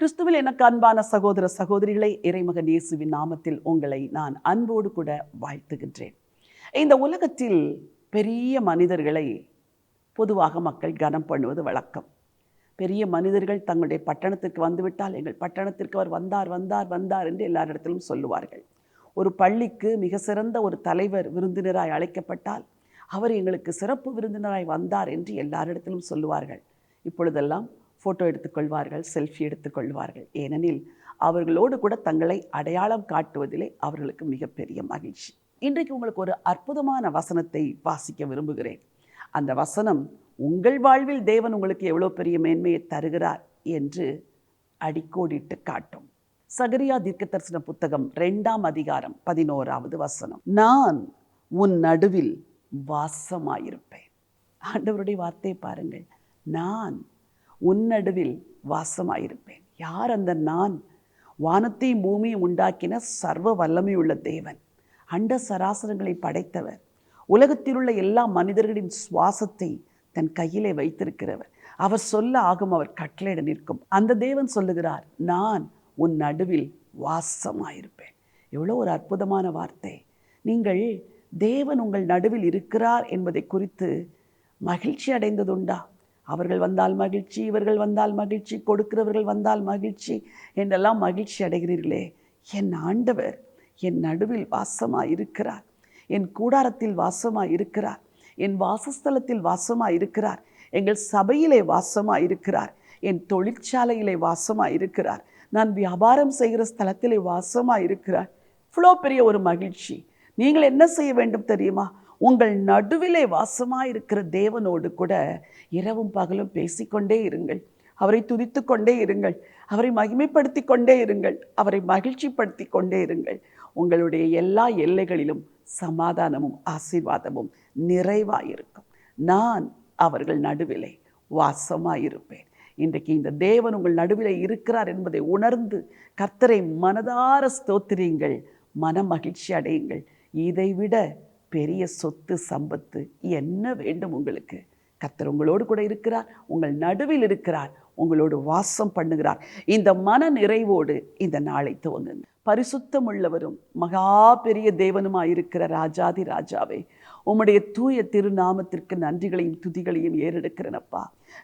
கிறிஸ்துவில் எனக்கு அன்பான சகோதர சகோதரிகளை இறைமகன் இயேசுவின் நாமத்தில் உங்களை நான் அன்போடு கூட வாழ்த்துகின்றேன். இந்த உலகத்தில் பெரிய மனிதர்களை பொதுவாக மக்கள் கனம் பண்ணுவது வழக்கம். பெரிய மனிதர்கள் தங்களுடைய பட்டணத்திற்கு வந்துவிட்டால் எங்கள் பட்டணத்திற்கு அவர் வந்தார் வந்தார் வந்தார் என்று எல்லாரிடத்திலும் சொல்லுவார்கள். ஒரு பள்ளிக்கு மிக சிறந்த ஒரு தலைவர் விருந்தினராய் அழைக்கப்பட்டால் அவர் எங்களுக்கு சிறப்பு விருந்தினராய் வந்தார் என்று எல்லாரிடத்திலும் சொல்லுவார்கள். இப்பொழுதெல்லாம் ஃபோட்டோ எடுத்துக்கொள்வார்கள் செல்ஃபி எடுத்துக்கொள்வார்கள். ஏனெனில் அவர்களோடு கூட தங்களை அடையாளம் காட்டுவதிலே அவர்களுக்கு மிகப்பெரிய மகிழ்ச்சி. இன்றைக்கு உங்களுக்கு ஒரு அற்புதமான வசனத்தை வாசிக்க விரும்புகிறேன். அந்த வசனம் உங்கள் வாழ்வில் தேவன் உங்களுக்கு எவ்வளோ பெரிய மேன்மையை தருகிறார் என்று அடிக்கோடிட்டு காட்டும். சகரியா தீர்க்க தரிசன புத்தகம் ரெண்டாம் அதிகாரம் பதினோராவது வசனம். நான் உன் நடுவில் வாசமாயிருப்பேன். ஆண்டவருடைய வார்த்தையை பாருங்கள். நான் உன் நடுவில் வாசமாயிருப்பேன். யார் அந்த நான்? வானத்தையும் பூமியும் உண்டாக்கின சர்வ வல்லமையுள்ள தேவன். அண்ட சராசரங்களை படைத்தவர். உலகத்தில் உள்ள எல்லா மனிதர்களின் சுவாசத்தை தன் கையிலே வைத்திருக்கிறவர். அவர் சொல்ல ஆகும் அவர் கட்டளையிட நிற்கும். அந்த தேவன் சொல்லுகிறார் நான் உன் நடுவில் வாசமாயிருப்பேன். எவ்வளோ ஒரு அற்புதமான வார்த்தை. நீங்கள் தேவன் உங்கள் நடுவில் இருக்கிறார் என்பதை குறித்து மகிழ்ச்சி அடைந்ததுண்டா? அவர்கள் வந்தால் மகிழ்ச்சி இவர்கள் வந்தால் மகிழ்ச்சி கொடுக்கிறவர்கள் வந்தால் மகிழ்ச்சி என்றெல்லாம் மகிழ்ச்சி அடைகிறீர்களே. என் ஆண்டவர் என் நடுவில் வாசமாக இருக்கிறார். என் கூடாரத்தில் வாசமாக இருக்கிறார். என் வாசஸ்தலத்தில் வாசமாக இருக்கிறார். எங்கள் சபையிலே வாசமாக இருக்கிறார். என் தொழிற்சாலையிலே வாசமாக இருக்கிறார். நான் வியாபாரம் செய்கிற ஸ்தலத்திலே வாசமாக இருக்கிறார். இவ்வளோ பெரிய ஒரு மகிழ்ச்சி. நீங்கள் என்ன செய்ய வேண்டும் தெரியுமா? உங்கள் நடுவிலே வாசமாக இருக்கிற தேவனோடு கூட இரவும் பகலும் பேசிக்கொண்டே இருங்கள். அவரை துதித்து கொண்டே இருங்கள். அவரை மகிமைப்படுத்தி கொண்டே இருங்கள். அவரை மகிழ்ச்சிப்படுத்தி கொண்டே இருங்கள். உங்களுடைய எல்லா எல்லைகளிலும் சமாதானமும் ஆசீர்வாதமும் நிறைவாயிருக்கும். நான் அவர்கள் நடுவிலே வாசமாயிருப்பேன். இன்றைக்கு இந்த தேவன் உங்கள் நடுவில் இருக்கிறார் என்பதை உணர்ந்து கர்த்தரை மனதார ஸ்தோத்திரியுங்கள். மன மகிழ்ச்சி அடையுங்கள். இதைவிட பெரிய சொத்து சம்பத்து என்ன வேண்டும் உங்களுக்கு? கத்தர் உங்களோடு கூட இருக்கிறார் உங்கள் நடுவில் இருக்கிறார் உங்களோடு வாசம் பண்ணுகிறார். இந்த மன நிறைவோடு இந்த நாளை துவங்குங்க. பரிசுத்தம் உள்ளவரும் மகா பெரிய தேவனுமாயிருக்கிற ராஜாதி ராஜாவே உம்முடைய தூய திருநாமத்திற்கு நன்றிகளையும் துதிகளையும் ஏறெடுக்கிறேனப்பா.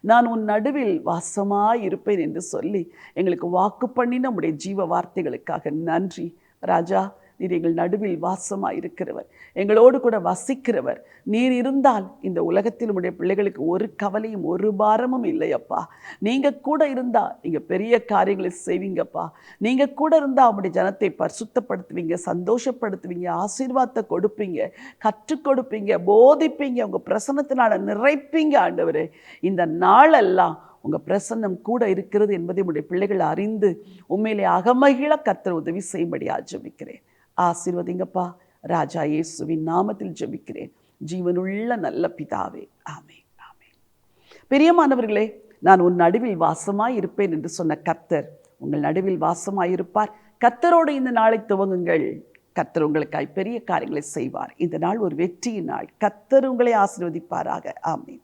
நான் உன் நடுவில் வாசமாய் இருப்பேன் என்று சொல்லி எங்களுக்கு வாக்கு பண்ணின உம்முடைய ஜீவ வார்த்தைகளுக்காக நன்றி. ராஜா நீர் எங்கள் நடுவில் வாசமாக இருக்கிறவர் எங்களோடு கூட வசிக்கிறவர். நீர் இருந்தால் இந்த உலகத்தில் உடைய பிள்ளைகளுக்கு ஒரு கவலையும் ஒரு பாரமும் இல்லையப்பா. நீங்கள் கூட இருந்தால் நீங்கள் பெரிய காரியங்களை செய்வீங்கப்பா. நீங்கள் கூட இருந்தால் உங்களுடைய ஜனத்தை பரிசுத்தப்படுத்துவீங்க சந்தோஷப்படுத்துவீங்க ஆசீர்வாதத்தை கொடுப்பீங்க கற்றுக் கொடுப்பீங்க போதிப்பீங்க உங்கள் பிரசன்னத்தினால நிறைப்பீங்க ஆண்டவரே. இந்த நாளெல்லாம் உங்கள் பிரசன்னம் கூட இருக்கிறது என்பதை உங்களுடைய பிள்ளைகள் அறிந்து உண்மையிலே அகமகிழ கர்த்தர் உதவி செய்யும்படி ஆஜமிக்கிறேன் ஆசீர்வதிங்கப்பா. ராஜா இயேசுவின் நாமத்தில் ஜெபிக்கிறேன். ஜீவனுள்ள நல்ல பிதாவே. ஆமே ஆமே பிரியமானவர்களே நான் உன் நடுவில் வாசமாய் இருப்பேன் என்று சொன்ன கர்த்தர் உங்கள் நடுவில் வாசமாய் இருப்பார். கர்த்தரோடு இந்த நாளை துவங்குங்கள். கர்த்தர் உங்களுக்காய் பெரிய காரியங்களை செய்வார். இந்த நாள் ஒரு வெற்றியின் நாள். கர்த்தர் உங்களை ஆசீர்வதிப்பாராக. ஆமீன்.